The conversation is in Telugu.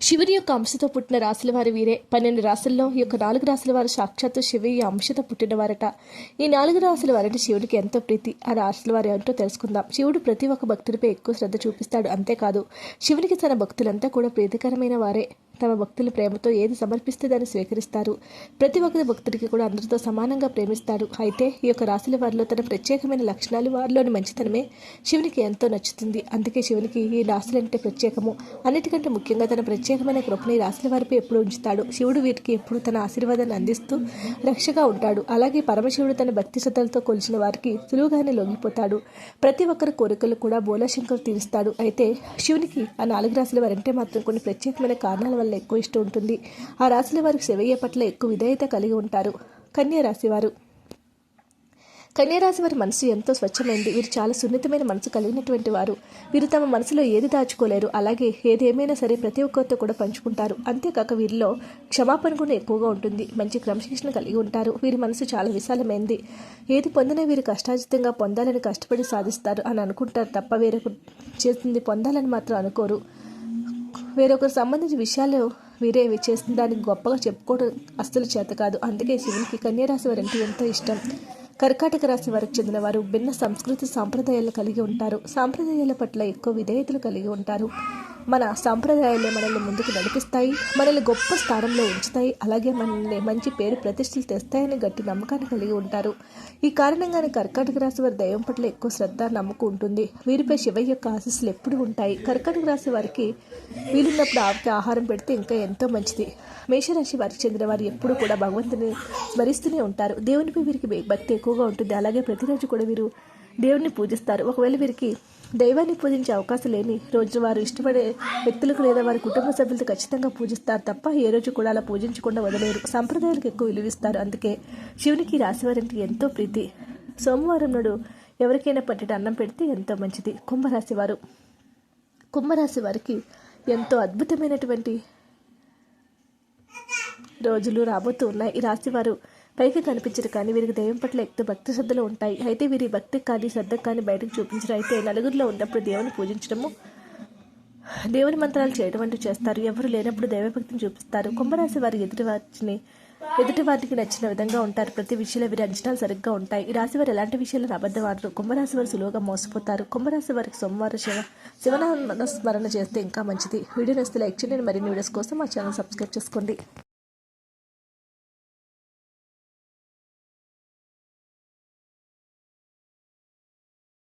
శివుని యొక్క అంశతో పుట్టిన రాశుల వారి వీరే. పన్నెండు రాశుల్లో ఈ యొక్క నాలుగు రాశుల వారు సాక్షాత్తు శివి అంశతో పుట్టినవారట ఈ నాలుగు రాశుల వారంటే శివుడికి ఎంతో ప్రీతి. ఆ రాశుల వారు ఏంటో తెలుసుకుందాం. శివుడు ప్రతి ఒక్క భక్తుడిపై ఎక్కువ శ్రద్ధ చూపిస్తాడు. అంతేకాదు శివునికి తన భక్తులంతా కూడా ప్రీతికరమైన వారే. తమ భక్తుల ప్రేమతో ఏది సమర్పిస్తే దాన్ని స్వీకరిస్తారు. ప్రతి ఒక్కరి భక్తుడికి కూడా అందరితో సమానంగా ప్రేమిస్తాడు. అయితే ఈ యొక్క రాశుల వారిలో తన ప్రత్యేకమైన లక్షణాలు వారిలోని మంచితనమే శివునికి ఎంతో నచ్చుతుంది. అందుకే శివునికి ఈ రాశులంటే ప్రత్యేకము. అన్నిటికంటే ముఖ్యంగా తన ప్రత్యేకమైన కృపను ఈ రాశుల వారిపై ఎప్పుడు ఉంచుతాడు. శివుడు వీరికి ఎప్పుడు తన ఆశీర్వాదాన్ని అందిస్తూ రక్షగా ఉంటాడు. అలాగే పరమశివుడు తన భక్తి శ్రద్ధలతో కొలిచిన వారికి సులువుగానే లొంగిపోతాడు. ప్రతి ఒక్కరి కోరికలు కూడా బోలాశంకర్ తీరుస్తాడు. అయితే శివునికి ఆ నాలుగు రాశుల వారంటే మాత్రం కొన్ని ప్రత్యేకమైన కారణాల వల్ల ఎక్కువ ఇష్టం ఉంటుంది. ఆ రాశుల వారికి శివయ్య పట్ల ఎక్కువ విధేయత కలిగి ఉంటారు. కన్యా రాశి వారు. కన్యారాశి వారి మనసు ఎంతో స్వచ్ఛమైంది. వీరు చాలా సున్నితమైన మనసు కలిగినటువంటి వారు. వీరు తమ మనసులో ఏది దాచుకోలేరు. అలాగే ఏది ఏమైనా సరే ప్రతి ఒక్కరితో కూడా పంచుకుంటారు. అంతేకాక వీరిలో క్షమాపణ కూడా ఎక్కువగా ఉంటుంది. మంచి క్రమశిక్షణ కలిగి ఉంటారు. వీరి మనసు చాలా విశాలమైంది. ఏది పొందినా వీరు కష్టాజితంగా పొందాలని కష్టపడి సాధిస్తారు అని అనుకుంటారు తప్ప వేరొక చేసింది పొందాలని మాత్రం అనుకోరు. వేరొకరు సంబంధించిన విషయాలు వీరే చేసిన దానికి గొప్పగా చెప్పుకోవడం అస్సలు చేత కాదు. అందుకే శివునికి కన్యారాశి వారంటే ఎంతో ఇష్టం. కర్కాటక రాశి వారికి చెందిన వారు భిన్న సంస్కృతి సాంప్రదాయాలు కలిగి ఉంటారు. సాంప్రదాయాల పట్ల ఎక్కువ విధేయతలు కలిగి ఉంటారు. మన సాంప్రదాయాలే మనల్ని ముందుకు నడిపిస్తాయి మనల్ని గొప్ప స్థానంలో ఉంచుతాయి అలాగే మనల్ని మంచి పేరు ప్రతిష్టలు తెస్తాయని గట్టి నమ్మకాన్ని కలిగి ఉంటారు. ఈ కారణంగానే కర్కాటక రాశి వారి దైవం పట్ల ఎక్కువ శ్రద్ధ నమ్మకం ఉంటుంది. వీరిపై శివ యొక్క ఆశీస్సులు ఎప్పుడు ఉంటాయి. కర్కాటక రాశి వారికి వీలున్నప్పుడు ఆవికి ఆహారం పెడితే ఇంకా ఎంతో మంచిది. మేషరాశి వారికి చెందిన వారు ఎప్పుడు కూడా భగవంతుని స్మరిస్తూనే ఉంటారు. దేవునిపై వీరికి భక్తి ఎక్కువగా ఉంటుంది. అలాగే ప్రతిరోజు కూడా వీరు దేవుణ్ణి పూజిస్తారు. ఒకవేళ వీరికి దైవాన్ని పూజించే అవకాశం లేని రోజు వారు ఇష్టపడే వ్యక్తులకు లేదా వారి కుటుంబ సభ్యులతో ఖచ్చితంగా పూజిస్తారు తప్ప ఏ రోజు కూడా అలా పూజించకుండా వదిలేరు. సంప్రదాయాలకు ఎక్కువ విలువిస్తారు. అందుకే శివునికి రాశివారంటే ఎంతో ప్రీతి. సోమవారం నాడు ఎవరికైనా పట్టెట అన్నం పెడితే ఎంతో మంచిది. కుంభరాశి వారు. కుంభరాశి వారికి ఎంతో అద్భుతమైనటువంటి రోజులు రాబోతూ ఉన్నాయి. ఈ రాశి వారు పైకి కనిపించరు కానీ వీరికి దైవం పట్ల ఎక్కువ భక్తి శ్రద్ధలు ఉంటాయి. అయితే వీరి భక్తి కానీ శ్రద్ధ కానీ బయటకు చూపించరు. అయితే నలుగురిలో ఉన్నప్పుడు దేవుని పూజించడము దేవుని మంత్రాలు చేయడం అంటూ చేస్తారు. ఎవరు లేనప్పుడు దైవభక్తిని చూపిస్తారు. కుంభరాశి వారి ఎదుటి వారిని ఎదుటి వారికి నచ్చిన విధంగా ఉంటారు. ప్రతి విషయంలో వీరి అంచనాలు సరిగ్గా ఉంటాయి. ఈ రాశి వారు ఎలాంటి విషయాలు అబద్ధవాడరు కుంభరాశి వారు సులువుగా మోసపోతారు. కుంభరాశి వారికి సోమవారం శివ శివనామ స్మరణ చేస్తే ఇంకా మంచిది. వీడియో నచ్చితే లైక్ చేయండి. మరిన్ని వీడియోస్ కోసం మా ఛానల్ సబ్స్క్రైబ్ చేసుకోండి.